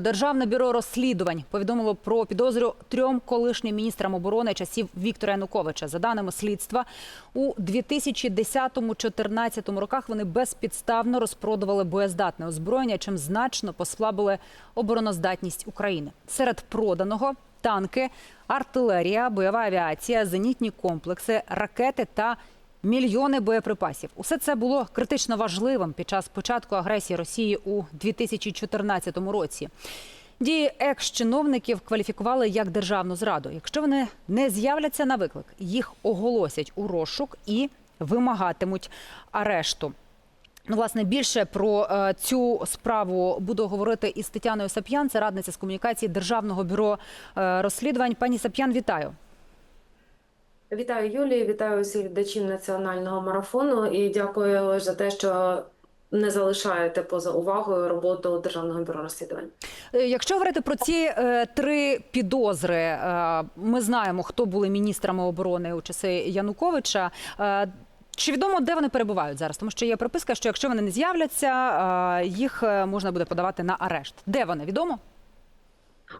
Державне бюро розслідувань повідомило про підозрю трьом колишнім міністрам оборони часів Віктора Януковича. За даними слідства, у 2010-2014 роках вони безпідставно розпродували боєздатне озброєння, чим значно послабили обороноздатність України. Серед проданого танки, артилерія, бойова авіація, зенітні комплекси, ракети та мільйони боєприпасів. Усе це було критично важливим під час початку агресії Росії у 2014 році. Дії екс-чиновників кваліфікували як державну зраду. Якщо вони не з'являться на виклик, їх оголосять у розшук і вимагатимуть арешту. Ну, власне, більше про е, цю справу буду говорити із Тетяною Сап'ян, це радниця з комунікації Державного бюро е, розслідувань. Пані Сап'ян, вітаю. Вітаю Юлію, вітаю всіх глядачів національного марафону і дякую за те, що не залишаєте поза увагою роботу Державного бюро розслідувань. Е, Якщо говорити про ці е, три підозри, е, ми знаємо, хто були міністрами оборони у часи Януковича. Е, чи відомо, де вони перебувають зараз? Тому що є приписка, що якщо вони не з'являться, е, їх е, можна буде подавати на арешт. Де вони відомо?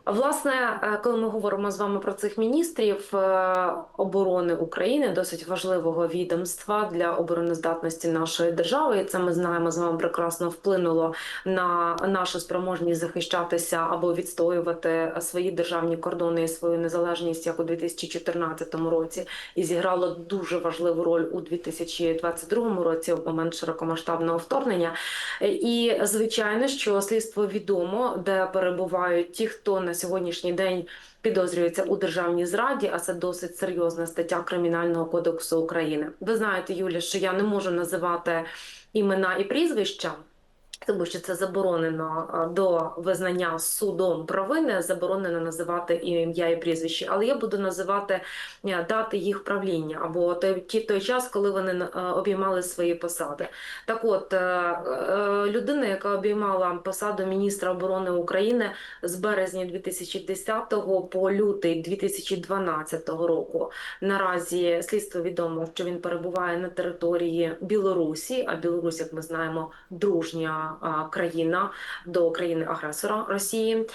Власне, е, коли ми говоримо з вами про цих міністрів е, оборони України, досить важливого відомства для обороноздатності нашої держави, і це ми знаємо з вами прекрасно вплинуло на нашу спроможність захищатися або відстоювати свої державні кордони і свою незалежність, як у 2014 році, і зіграло дуже важливу роль у 2022 році, в момент широкомасштабного вторгнення. І звичайно, що слідство відомо, де перебувають ті, хто на сьогоднішній день підозрюється у державній зраді, а це досить серйозна стаття Кримінального кодексу України. Ви знаєте, Юля, що я не можу називати імена і прізвища. Тому що це заборонено до визнання судом провини, заборонено називати ім'я і прізвище, але я буду називати е, дати їх правління або той, той час, коли вони е, обіймали свої посади. Так от, людина, яка обіймала посаду міністра оборони України з березня 2010 по лютий 2012 року, наразі слідство відомо, що він перебуває на території Білорусі, а Білорусь, як ми знаємо, дружня країна до країни-агресора Росії.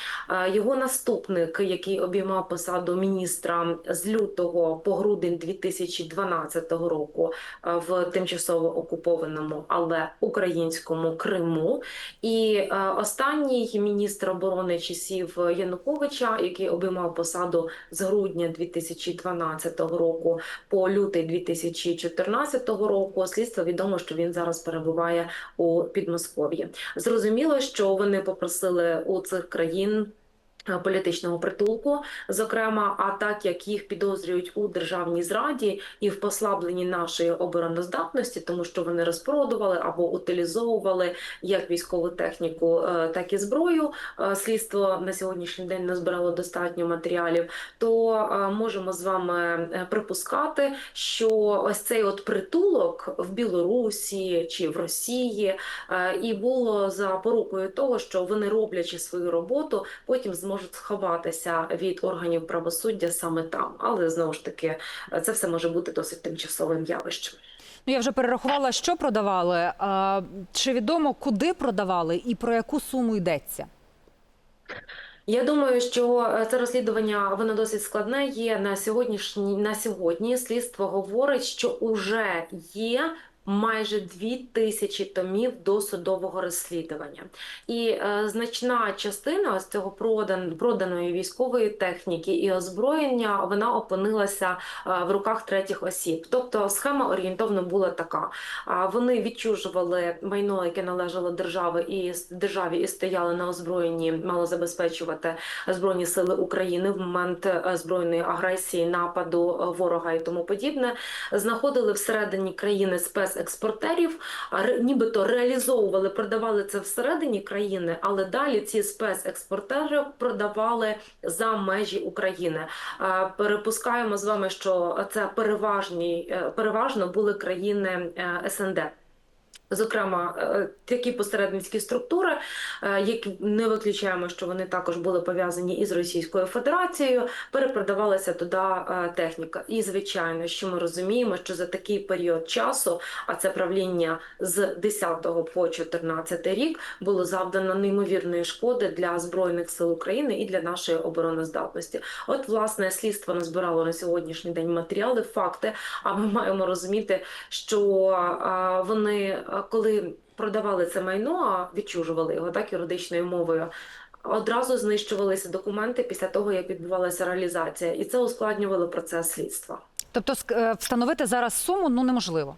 Його наступник, який обіймав посаду міністра з лютого по грудень 2012 року в тимчасово окупованому, але українському Криму. І е, останній міністр оборони часів Януковича, який обіймав посаду з грудня 2012 року по лютий 2014 року, слідство відомо, що він зараз перебуває у Підмосков'ї. Зрозуміло, що вони попросили у цих країн. Е, Політичного притулку, зокрема, а так як їх підозрюють у державній зраді і в послабленні нашої обороноздатності, тому що вони розпродували або утилізовували як військову техніку, е, так і зброю. е, Слідство на сьогоднішній день назбирало достатньо матеріалів. То можемо з вами припускати, що ось цей от притулок в Білорусі чи в Росії і було за порукою того, що вони роблячи свою роботу, потім зможуть сховатися від органів правосуддя саме там. Але знову ж таки, це все може бути досить тимчасовим явищем. Ну я вже перерахувала, що продавали. А, чи відомо, куди продавали і про яку суму йдеться? Я думаю, що е, це розслідування воно досить складне. Є на сьогоднішній на сьогодні. Слідство говорить, що уже є. Майже дві тисячі томів досудового розслідування, і е, значна частина ось цього продан проданої військової техніки і озброєння вона опинилася е, в руках третіх осіб. Тобто схема орієнтовно була така: а вони відчужували майно, яке належало держави і державі, і стояли на озброєнні, мало забезпечувати збройні сили України в момент е, збройної агресії, нападу е, ворога і тому подібне. Знаходили всередині країни спецекспортерів, а експортерів, нібито реалізовували, продавали це всередині країни, але далі ці спецекспортери продавали за межі України. Перепускаємо з вами, що це переважні, е, переважно були країни е, СНД. Зокрема, е, такі посередницькі структури, е, які не виключаємо, що вони також були пов'язані із Російською Федерацією, перепродавалася туди е, техніка. І звичайно, що ми розуміємо, що за такий період часу, а це правління з 10 по 14 рік, було завдано неймовірної шкоди для збройних сил України і для нашої обороноздатності. От, власне, слідство назбирало на сьогоднішній день матеріали, факти. А ми маємо розуміти, що вони, коли продавали це майно, а відчужували його так юридичною мовою. Одразу знищувалися документи після того, як відбувалася реалізація, і це ускладнювало процес слідства. Тобто е, встановити зараз суму ну неможливо.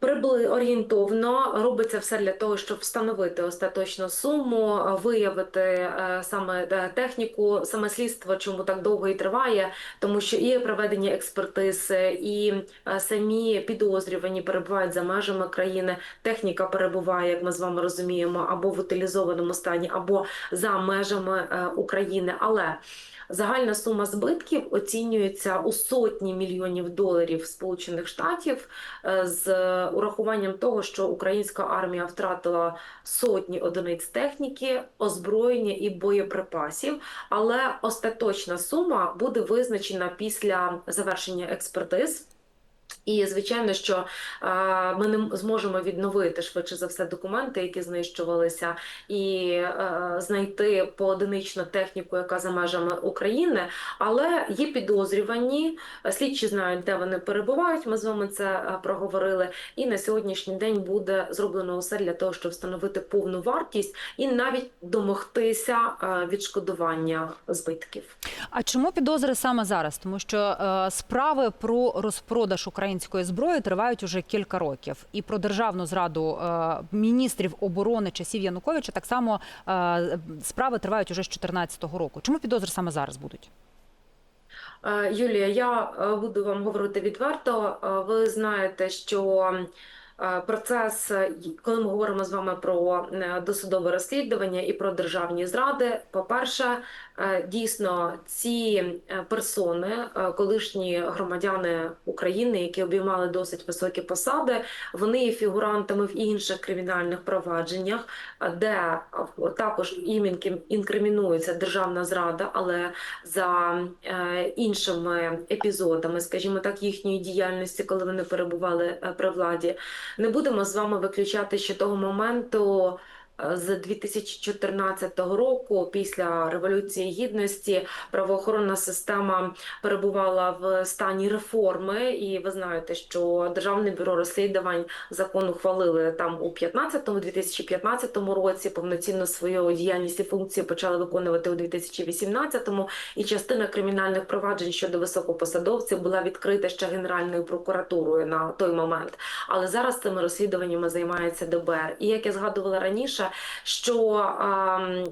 Прибли орієнтовно робиться все для того, щоб встановити остаточну суму, виявити е, саме е, техніку, саме слідство, чому так довго і триває, тому що і проведення експертиз, і самі підозрювані перебувають за межами країни. Техніка перебуває, як ми з вами розуміємо, або в утилізованому стані, або за межами е, України. Але Загальна сума збитків оцінюється у сотні мільйонів доларів Сполучених Штатів з урахуванням того, що українська армія втратила сотні одиниць техніки, озброєння і боєприпасів. Але остаточна сума буде визначена після завершення експертиз. І звичайно, що ми не зможемо відновити швидше за все документи, які знищувалися, і е, знайти поодиничну техніку, яка за межами України. Але є підозрювані, слідчі знають, де вони перебувають. Ми з вами це е, проговорили. І на сьогоднішній день буде зроблено усе для того, щоб встановити повну вартість і навіть домогтися е, відшкодування збитків. А чому підозри саме зараз? Тому що справи про розпродаж української зброї тривають уже кілька років, і про державну зраду е, міністрів оборони часів Януковича так само е, справи тривають уже з 2014 року. Чому підозри саме зараз будуть? Е, Юлія, я буду вам говорити відверто. Ви знаєте, що процес, коли ми говоримо з вами про досудове розслідування і про державні зради, по-перше, е, дійсно ці е, персони, е, колишні громадяни України, які обіймали досить високі посади, вони є фігурантами в інших кримінальних провадженнях, е, де е, також їм інкримінується державна зрада, але за е, іншими епізодами, скажімо так, їхньої діяльності, коли вони перебували е, при владі. Не будемо з вами виключати ще того моменту. Е, З 2014 року, після революції гідності, правоохоронна система перебувала в стані реформи, і ви знаєте, що Державне бюро розслідувань закон ухвалили там у 2015-2015 році. Повноцінно свою діяльність і функції почали виконувати у 2018-му, і частина кримінальних проваджень щодо високопосадовців була відкрита ще Генеральною прокуратурою на той момент. Але зараз цими розслідуваннями займається ДБР. І як я згадувала раніше, що ем,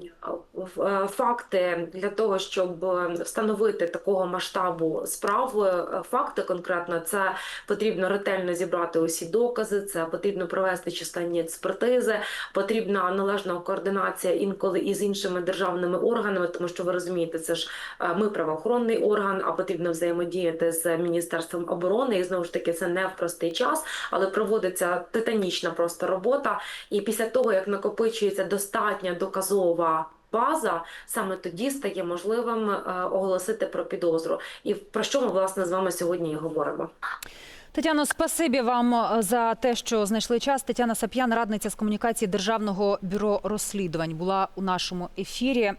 е, факти для того, щоб встановити такого масштабу справ, е, факти конкретно, це потрібно ретельно зібрати усі докази, це потрібно провести численні експертизи, потрібна належна координація інколи із іншими державними органами, тому що ви розумієте, це ж е, ми правоохоронний орган, а потрібно взаємодіяти з міністерством оборони. І знову ж таки, це не в простий час, але проводиться титанічна просто робота. І після того, як накопичується достатня доказова. База саме тоді стає можливим е, оголосити про підозру, і про що ми власне з вами сьогодні і говоримо. Тетяно, спасибі вам е, за те, що знайшли час. Тетяна Сап'ян, радниця з комунікації Державного бюро розслідувань, була у нашому ефірі.